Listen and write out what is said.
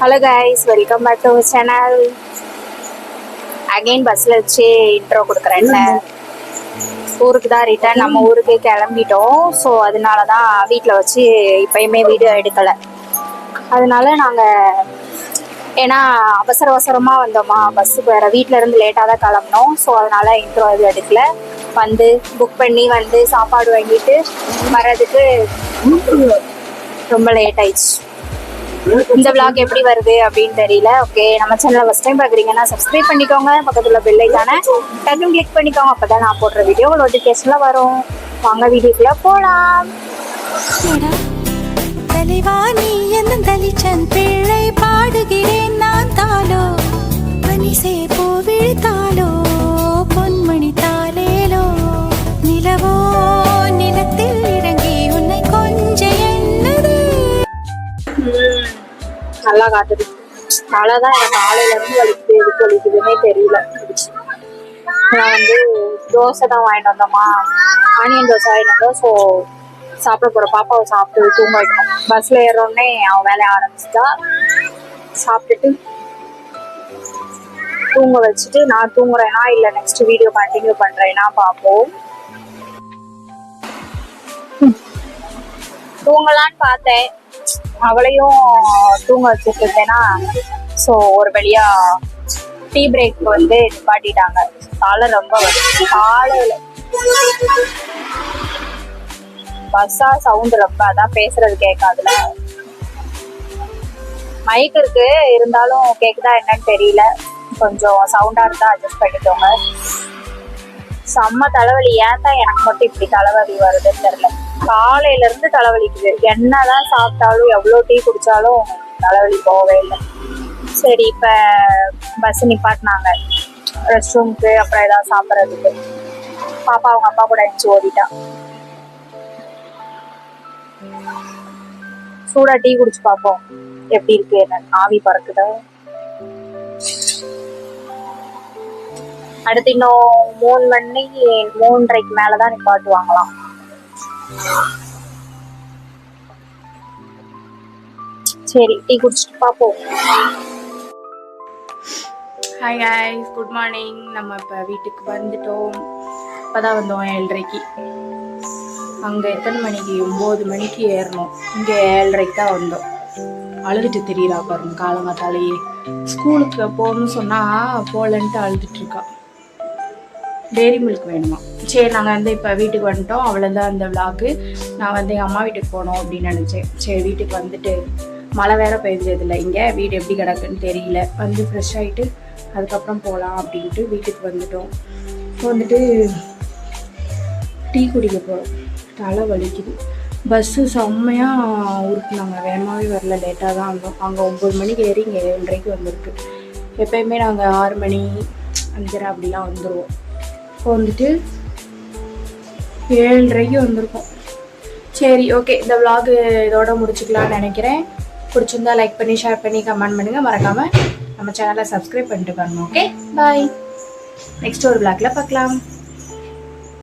Hello guys welcome back to channel again பஸ்ஸில் வச்சு intro கொடுக்குறேன்ல ஊருக்கு தான் ரிட்டர்ன் நம்ம ஊருக்கு கிளம்பிட்டோம். ஸோ அதனால தான் வீட்டில் வச்சு இப்பயுமே வீடியோ எடுக்கலை. அதனால நாங்கள் ஏன்னா அவசர அவசரமாக வந்தோமா. பஸ்ஸுக்கு வேறு வீட்டில் இருந்து லேட்டாக தான் கிளம்பினோம். ஸோ அதனால இன்ட்ரோ எதுவும் எடுக்கல. வந்து புக் பண்ணி வந்து சாப்பாடு வாங்கிட்டு வர்றதுக்கு ரொம்ப லேட் ஆயிடுச்சு. இந்த விளாக் எப்படி வருது அப்படின்னு தெரியல. ஓகே நம்ம சேனலை ஃபஸ்ட் டைம் பார்க்குறீங்கன்னா சப்ஸ்கிரைப் பண்ணிக்கோங்க. பக்கத்தில் பெல் ஐக்கான டக்குன்னு கிளிக் பண்ணிக்கோங்க. அப்போ தான் நான் போடுற வீடியோ நோட்டிஃபிகேஷனில் வரும். வாங்க வீடியோக்குள்ளே போகலாம் எடா, தலைவா நீ என்னும் தலிச்சன் பிள்ளை பாடுகிறேன் நான். நல்லா காட்டுது. தலை தான் காலையில இருந்து வலிக்குது எதுக்கு வலிக்குதுன்னே தெரியல. நான் வந்து தோசை தான் வாங்கிட்டு வந்தோமா ஆனியன் தோசை வாங்கிட்டு வந்தோம் ஸோ சாப்பிட போகிற பாப்பாவை சாப்பிட்டு தூங்க வைக்கணும். பஸ்ஸில் ஏறோடனே அவன் வேலையை ஆரம்பிச்சிட்டா. சாப்பிட்டுட்டு தூங்க வச்சுட்டு நான் தூங்குறேனா இல்லை நெக்ஸ்ட் வீடியோ கண்டினியூ பண்ணுறேன்னா பார்ப்போம். தூங்கலான்னு பார்த்தேன். அவளையும் தூங்க வச்சுட்டு இருந்தேன்னா ஸோ ஒரு வழியா டீ பிரேக் வந்து நிப்பாட்டிட்டாங்க. காலை ரொம்ப வலி. காலையில பஸ்ஸா சவுண்ட் ரொம்ப அதான் பேசுறது கேட்காதுல. மைக் இருக்கு இருந்தாலும் கேக்குதா என்னன்னு தெரியல. கொஞ்சம் சவுண்டா இருந்தா அட்ஜஸ்ட் பண்ணிக்கோங்க. செம்ம தலைவலி. ஏன் தான் எனக்கு மட்டும் இப்படி தலைவலி வருதுன்னு தெரியல. காலையில இருந்து தலைவலிக்குது. என்னதான் சாப்பிட்டாலும் எவ்வளவு டீ குடிச்சாலும் தலைவலி போகவே இல்லை. சரி இப்ப பஸ் நிப்பாட்டினாங்க. ரெஸ்ட் ரூம்க்கு அப்புறம் ஏதாவது சாப்பிட்றதுக்கு. பாப்பா அவங்க அப்பா கூட எழுந்து ஓடிட்டா. சூடா டீ குடிச்சு பார்ப்போம் எப்படி இருக்கு என்ன? ஆவி பறக்குதா? அடுத்து இன்னும் மூணு மணி மூன்றரைக்கு மேலதான் நிப்பாட்டுவாங்களாம். சரி டீ குடிச்சிட்டு பார்ப்போம் ஹாய் guys குட் மார்னிங் நம்ம இப்போ வீட்டுக்கு வந்துட்டோம். இப்போ தான் வந்தோம் ஏழரைக்கு. அங்கே எத்தனை மணிக்கு? ஒம்பது மணிக்கு ஏறணும். இங்கே ஏழரைக்கு தான் வந்தோம். அழுதுட்டு தெரியுறா பாருங்க காலங்காத்தாலேயே. ஸ்கூலுக்கு போகணும்னு சொன்னால் போகலன்ட்டு அழுதுட்டு இருக்கா. டெய்ரி மில்க் வேணுமா? சரி நாங்கள் வந்து இப்போ வீட்டுக்கு வந்துட்டோம். அவ்வளோதான் அந்த விளாக்கு நான் வந்து எங்கள் அம்மா வீட்டுக்கு போனோம் அப்படின்னு நினச்சேன். சரி வீட்டுக்கு வந்துட்டு மழை வேற பெஞ்சதில்ல இங்கே வீடு எப்படி கிடக்குன்னு தெரியல. வந்து ஃப்ரெஷ் ஆகிட்டு அதுக்கப்புறம் போகலாம் அப்படின்ட்டு வீட்டுக்கு வந்துட்டோம். இப்போ வந்துட்டு டீ குடிக்க போகிறோம் தலை வலிக்குது. பஸ்ஸு செம்மையாக உருட்டுனாங்க. வேகமாகவே வரல. லேட்டாக தான் வந்தோம். அங்கே ஒம்பது மணிக்கு ஏறி இங்கே ஏழரைக்கு வந்திருக்கு. எப்பயுமே நாங்கள் ஆறு மணி அஞ்சரை அப்படிலாம் வந்துடுவோம் இப்போ வந்துட்டு ஏழரைக்கு வந்திருக்கோம். சரி ஓகே இந்த vlog இதோட முடிச்சுக்கலாம்னு நினைக்கிறேன். பிடிச்சிருந்தா லைக் பண்ணி ஷேர் பண்ணி கமெண்ட் பண்ணுங்கள் மறக்காமல் நம்ம சேனலை சப்ஸ்கிரைப் பண்ணிட்டு பாருங்க ஓகே பாய் நெக்ஸ்ட் ஒரு vlogல பார்க்கலாம்.